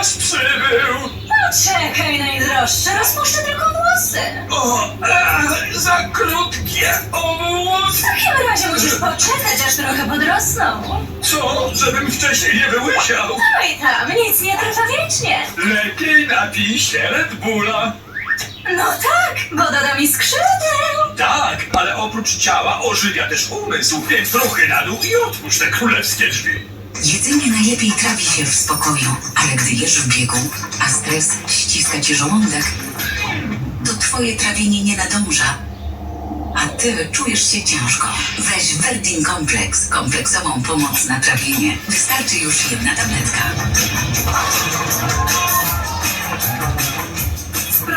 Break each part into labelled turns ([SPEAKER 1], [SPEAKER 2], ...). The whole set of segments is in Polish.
[SPEAKER 1] czas przybył!
[SPEAKER 2] Poczekaj, najdroższy, rozpuszczę tylko włosy.
[SPEAKER 1] O, e, za krótkie o!
[SPEAKER 2] W takim razie musisz poczekać, aż trochę podrosną.
[SPEAKER 1] Co, żebym wcześniej nie wyłysiał?
[SPEAKER 2] No i tam, nic nie trwa wiecznie.
[SPEAKER 1] Lepiej napij się Red Bulla.
[SPEAKER 2] No tak, bo doda mi skrzydeł.
[SPEAKER 1] Tak, ale oprócz ciała ożywia też umysł, więc trochę na dół i otwórz te królewskie drzwi.
[SPEAKER 3] Jedzenie najlepiej trawi się w spokoju, ale gdy jesz w biegu, a stres ściska ci żołądek, to twoje trawienie nie nadąża. A ty czujesz się ciężko. Weź Verdin Kompleks, kompleksową pomoc na trawienie. Wystarczy już jedna tabletka.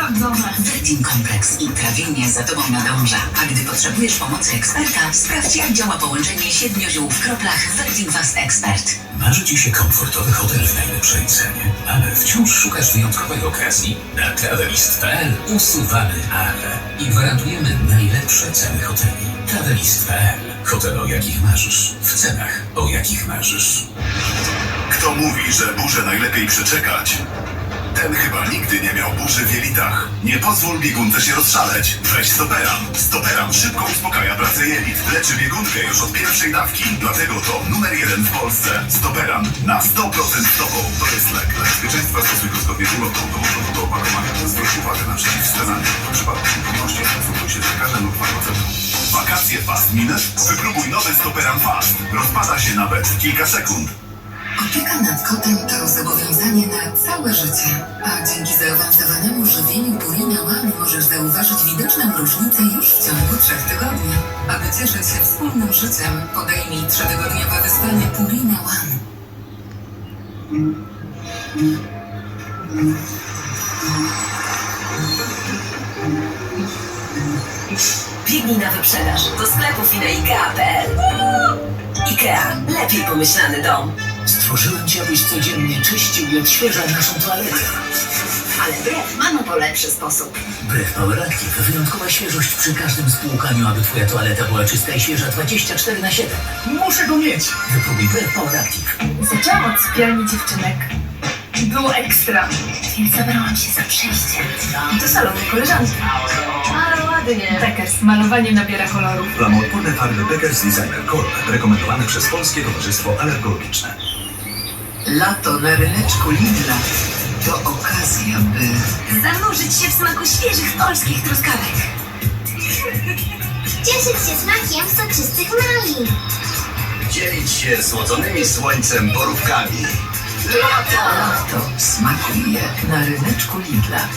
[SPEAKER 2] Sprawdzone.
[SPEAKER 3] Verdin Kompleks i trawienie za tobą nadąża. A gdy potrzebujesz pomocy eksperta, sprawdź jak działa połączenie siedmiu ziół w kroplach Verdin Fast Expert.
[SPEAKER 4] Marzy Ci się komfortowy hotel w najlepszej cenie, ale wciąż szukasz wyjątkowej okazji? Na travelist.pl usuwamy ale i gwarantujemy najlepsze ceny hoteli. Travelist.pl Hotel o jakich marzysz, w cenach o jakich marzysz.
[SPEAKER 5] Kto mówi, że burzę najlepiej przeczekać? Ten chyba nigdy nie miał burzy w jelitach. Nie pozwól biegunce się rozszaleć. Weź Stoperan. Stoperan szybko uspokaja pracę jelit. Leczy biegunkę już od pierwszej dawki. Dlatego to numer jeden w Polsce. Stoperan. Na 100% z tobą. To jest lek. Dla bezpieczeństwa stosuj go zgodnie z ulotką do do opakowania. Zwróć uwagę na przeciwwskazania. W przypadku trudności konsultuj się z lekarzem lub farmaceutą. Wakacje fast minut? Wypróbuj nowy Stoperan Fast. Rozpada się nawet w kilka sekund.
[SPEAKER 3] Opieka nad kotem to zobowiązanie na całe życie. A dzięki zaawansowanemu żywieniu Purina One możesz zauważyć widoczną różnicę już w ciągu trzech tygodni. Aby cieszyć się wspólnym życiem, podejmij trzytygodniowe wyzwanie Purina One.
[SPEAKER 6] Biegnij na wyprzedaż do sklepów i na IKEA.pl. IKEA. Lepiej pomyślany dom.
[SPEAKER 4] Stworzyłem Cię, abyś codziennie czyścił i odświeżał naszą toaletę.
[SPEAKER 6] Ale brew ma na to lepszy sposób.
[SPEAKER 4] Brew Power Active. Wyjątkowa świeżość przy każdym spłukaniu, aby Twoja toaleta była czysta i świeża 24 na 7. Muszę go mieć! Wypróbuj Brew Power Active.
[SPEAKER 2] Zaczęłam od sypialni dziewczynek. Było ekstra, więc zabrałam się za przejście. Do salonu koleżanki. Ale ładnie. Tekers, malowanie nabiera koloru.
[SPEAKER 7] Plamoodporne farby Beckers Designer Color rekomendowane przez Polskie Towarzystwo Alergologiczne.
[SPEAKER 3] Lato na ryneczku Lidla to okazja, by
[SPEAKER 2] Zanurzyć się w smaku świeżych polskich truskawek.
[SPEAKER 8] Cieszyć się smakiem soczystych malin.
[SPEAKER 5] Dzielić się słodzonymi słońcem borówkami.
[SPEAKER 3] lato smakuje na ryneczku Lidla.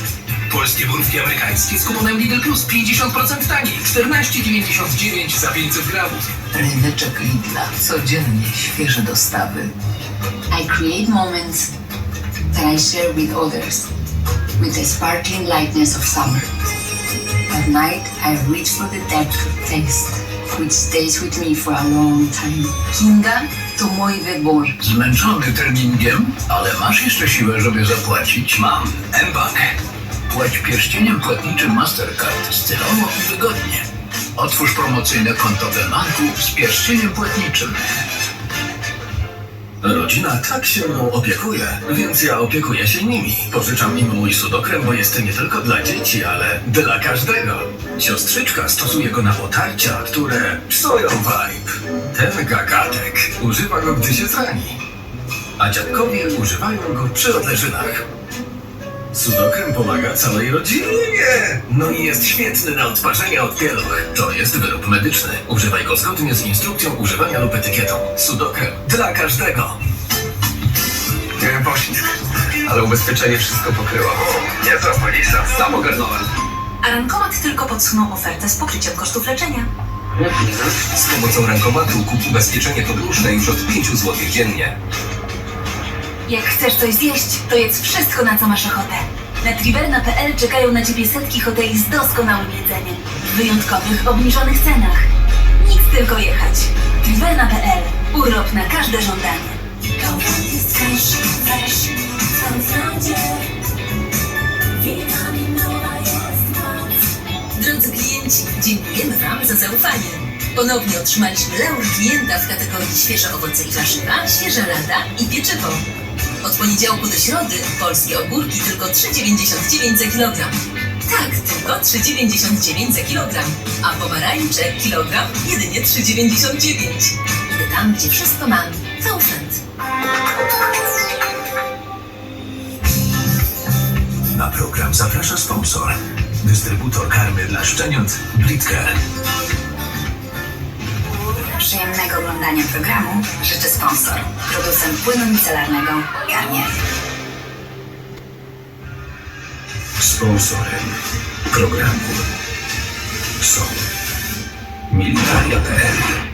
[SPEAKER 4] Polskie borówki amerykańskie z kuponem Lidl Plus 50% taniej. 14,99 za 500 gramów.
[SPEAKER 3] Ryneczek Lidla. Codziennie świeże dostawy.
[SPEAKER 9] I create moments that I share with others with the sparkling lightness of summer. At night, I reach for the depth of taste, which stays with me for a long time. Kinga to mój wybór.
[SPEAKER 4] Zmęczony treningiem, ale masz jeszcze siłę, żeby zapłacić? Mam. mBank. Płać pierścieniem płatniczym Mastercard stylowo i wygodnie. Otwórz promocyjne konto w banku z pierścieniem płatniczym. Rodzina tak się mną opiekuje, więc ja opiekuję się nimi. Pożyczam im mój sudokrem, bo jest nie tylko dla dzieci, ale dla każdego. Siostrzyczka stosuje go na otarcia, które psują vibe. Ten gagatek używa go, gdy się zrani. A dziadkowie używają go przy odleżynach. Sudokrem pomaga całej rodzinie. No i jest świetny na odparzenie od pieluch. To jest wyrób medyczny. Używaj go zgodnie z instrukcją używania lub etykietą. Sudokrem dla każdego.
[SPEAKER 1] Miałem poślizg, ale ubezpieczenie wszystko pokryło. Niezła polisa, sam ogarnąłem.
[SPEAKER 6] A Rankomat tylko podsunął ofertę z pokryciem kosztów leczenia.
[SPEAKER 1] Z pomocą rękomatu kup ubezpieczenie podróżne już od 5 zł dziennie.
[SPEAKER 2] Jak chcesz coś zjeść, to jedz wszystko, na co masz ochotę. Na triverna.pl czekają na Ciebie setki hoteli z doskonałym jedzeniem. W wyjątkowych, obniżonych cenach. Nic tylko jechać. Triverna.pl. Urlop na każde żądanie.
[SPEAKER 6] Drodzy klienci, dziękujemy Wam za zaufanie. Ponownie otrzymaliśmy laur klienta w kategorii świeże owoce i warzywa, świeża lata i pieczywo. Od poniedziałku do środy polskie ogórki tylko 3,99 za kilogram. Tak, tylko 3,99 za kilogram. A pomarańcze kilogram jedynie 3,99. Idę tam, gdzie wszystko mam. Kaufland.
[SPEAKER 10] Na program zaprasza sponsor. Dystrybutor karmy dla szczeniąt Britker.
[SPEAKER 11] Przyjemnego oglądania programu życzy sponsor. Producent płynu micelarnego Garnier.
[SPEAKER 10] Sponsorem programu są Militaria.pl